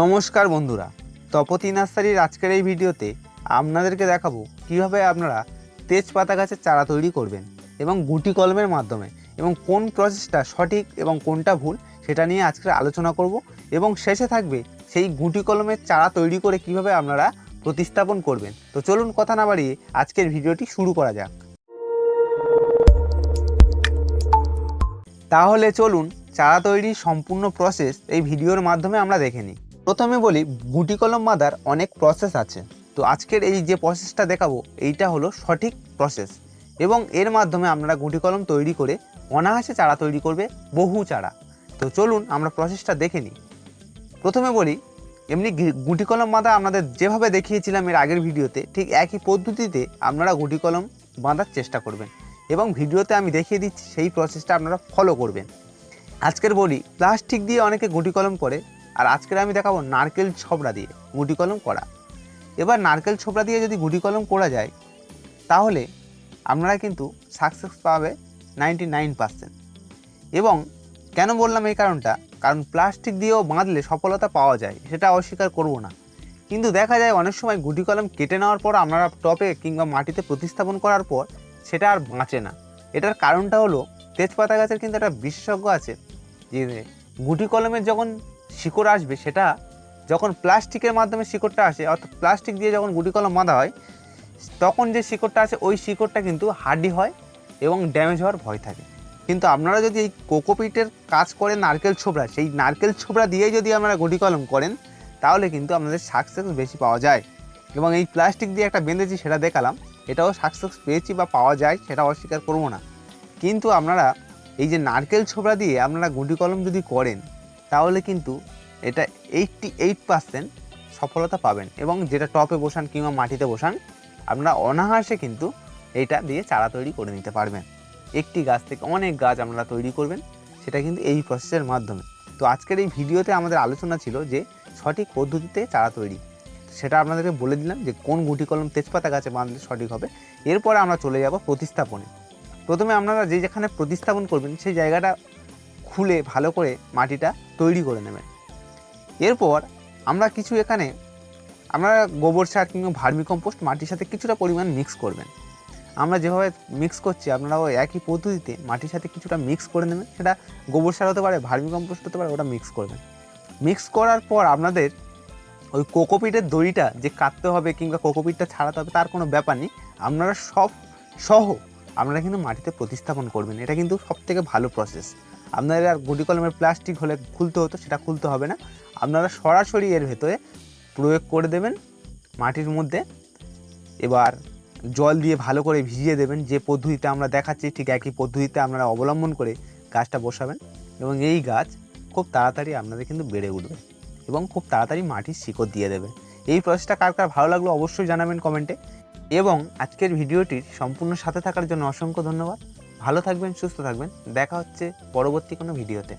নমস্কার বন্ধুরা, তপতি নার্সারির আজকের এই ভিডিওতে আপনাদেরকে দেখাবো কীভাবে আপনারা তেজপাতা গাছের চারা তৈরি করবেন এবং গুটি কলমের মাধ্যমে এবং কোন প্রসেসটা সঠিক এবং কোনটা ভুল সেটা নিয়ে আজকে আলোচনা করব এবং শেষে থাকবে সেই গুটি কলমের চারা তৈরি করে কীভাবে আপনারা প্রতিস্থাপন করবেন। তো চলুন কথা না বাড়িয়ে আজকের ভিডিওটি শুরু করা যাক। তাহলে চলুন চারা তৈরির সম্পূর্ণ প্রসেস এই ভিডিওর মাধ্যমে আমরা দেখে নিই। প্রথমে বলি গুটি কলম বাঁধার অনেক প্রসেস আছে। তো আজকের এই যে প্রসেসটা দেখাবো, এইটা হলো সঠিক প্রসেস এবং এর মাধ্যমে আপনারা গুটি কলম তৈরি করে অনায়াসে চারা তৈরি করবে, বহু চারা। তো চলুন আমরা প্রসেসটা দেখে নিই। প্রথমে বলি, এমনি গুটি কলম বাঁধা আপনাদের যেভাবে দেখিয়েছিলাম এর আগের ভিডিওতে, ঠিক একই পদ্ধতিতে আপনারা গুটি কলম বাঁধার চেষ্টা করবেন। এবং ভিডিওতে আমি দেখিয়ে দিচ্ছি, সেই প্রসেসটা আপনারা ফলো করবেন। আজকের বলি প্লাস্টিক দিয়ে অনেকে গুটি কলম করে আর আজকের আমি দেখাবো নারকেল ছবড়া দিয়ে গুটি কলম করা এবার নারকেল ছোবড়া দিয়ে যদি গুটি কলম করা যায়, তাহলে আপনারা কিন্তু সাকসেস পাবে নাইনটি নাইন পার্সেন্ট এবং কেন বললাম এই কারণটা? কারণ প্লাস্টিক দিয়েও বাঁধলে সফলতা পাওয়া যায়, সেটা অস্বীকার করব না। কিন্তু দেখা যায় অনেক সময় গুটি কলম কেটে নেওয়ার পর আপনারা টপে কিংবা মাটিতে প্রতিস্থাপন করার পর সেটা আর বাঁচে না। এটার কারণটা হলো, তেজপাতা গাছের কিন্তু একটা বিশেষজ্ঞ আছে যে, গুটি কলমের যখন শিকড় আসবে, সেটা যখন প্লাস্টিকের মাধ্যমে শিকড়টা আসে, অর্থাৎ প্লাস্টিক দিয়ে যখন গুটি কলম বাঁধা হয়, তখন যে শিকড়টা আছে ওই শিকড়টা কিন্তু হার্ডি হয় এবং ড্যামেজ হওয়ার ভয় থাকে। কিন্তু আপনারা যদি এই কোকোপিটের কাজ করেন নারকেল ছোবড়া, সেই নারকেল ছোবড়া দিয়েই যদি আপনারা গুটি কলম করেন, তাহলে কিন্তু আপনাদের সাকসেস বেশি পাওয়া যায়। এবং এই প্লাস্টিক দিয়ে একটা বেঁধেছি, সেটা দেখালাম। এটাও সাকসেস পেয়েছি বা পাওয়া যায় সেটা অস্বীকার করব না। কিন্তু আপনারা এই যে নারকেল ছোবড়া দিয়ে আপনারা গুটি কলম যদি করেন তাহলে কিন্তু এটা এইটটি এইট পার্সেন্ট সফলতা পাবেন এবং যেটা টপে বসান কিংবা মাটিতে বসান, আপনারা অনায়াসে কিন্তু এইটা দিয়ে চারা তৈরি করে নিতে পারবেন। একটি গাছ থেকে অনেক গাছ আপনারা তৈরি করবেন, সেটা কিন্তু এই প্রসেসের মাধ্যমে। তো আজকের এই ভিডিওতে আমাদের আলোচনা ছিল যে সঠিক পদ্ধতিতে চারা তৈরি। সেটা আপনাদেরকে বলে দিলাম যে কোন গুটি কলম তেজপাতা গাছে বাঁধলে সঠিক হবে। এরপরে আমরা চলে যাব প্রতিস্থাপনে। প্রথমে আপনারা যে যেখানে প্রতিস্থাপন করবেন, সেই জায়গাটা খুলে ভালো করে মাটিটা তৈরি করে নেবেন এরপর আমরা কিছু এখানে, আমরা গোবর সার কিংবা ভার্মি কম্পোস্ট মাটির সাথে কিছুটা পরিমাণ মিক্স করবেন। আমরা যেভাবে মিক্স করছি, আপনারাও একই পদ্ধতিতে মাটির সাথে কিছুটা মিক্স করে নেবেন। সেটা গোবর সার হতে পারে ভার্মি কম্পোস্ট হতে পারে, ওটা মিক্স করবেন। মিক্স করার পর আপনাদের ওই কোকোপিটের দড়িটা যে কাটতে হবে কিংবা কোকোপিটটা ছাড়াতে হবে, তার কোনো ব্যাপার নেই। আপনারা সব, সহ আপনারা কিন্তু মাটিতে প্রতিস্থাপন করবেন। এটা কিন্তু সব থেকে ভালো প্রসেস আপনাদের আর গুটি কলমের প্লাস্টিক হলে খুলতে হতো, সেটা খুলতে হবে না। আপনারা সরাসরি এর ভেতরে প্রয়োগ করে দেবেন মাটির মধ্যে। এবার জল দিয়ে ভালো করে ভিজিয়ে দেবেন, যে পদ্ধতিতে আমরা দেখাচ্ছি ঠিক একই পদ্ধতিতে আপনারা অবলম্বন করে গাছটা বসাবেন এবং এই গাছ খুব তাড়াতাড়ি আপনাদের কিন্তু বেড়ে উঠবে এবং খুব তাড়াতাড়ি মাটির শিকড় দিয়ে দেবে। এই প্রসেসটা কার কার ভালো লাগল অবশ্যই জানাবেন কমেন্টে। এবং আজকের ভিডিওটির সম্পূর্ণ সাথে থাকার জন্য অসংখ্য ধন্যবাদ। ভালো থাকবেন সুস্থ থাকবেন। দেখা হচ্ছে পরবর্তী কোনো ভিডিওতে।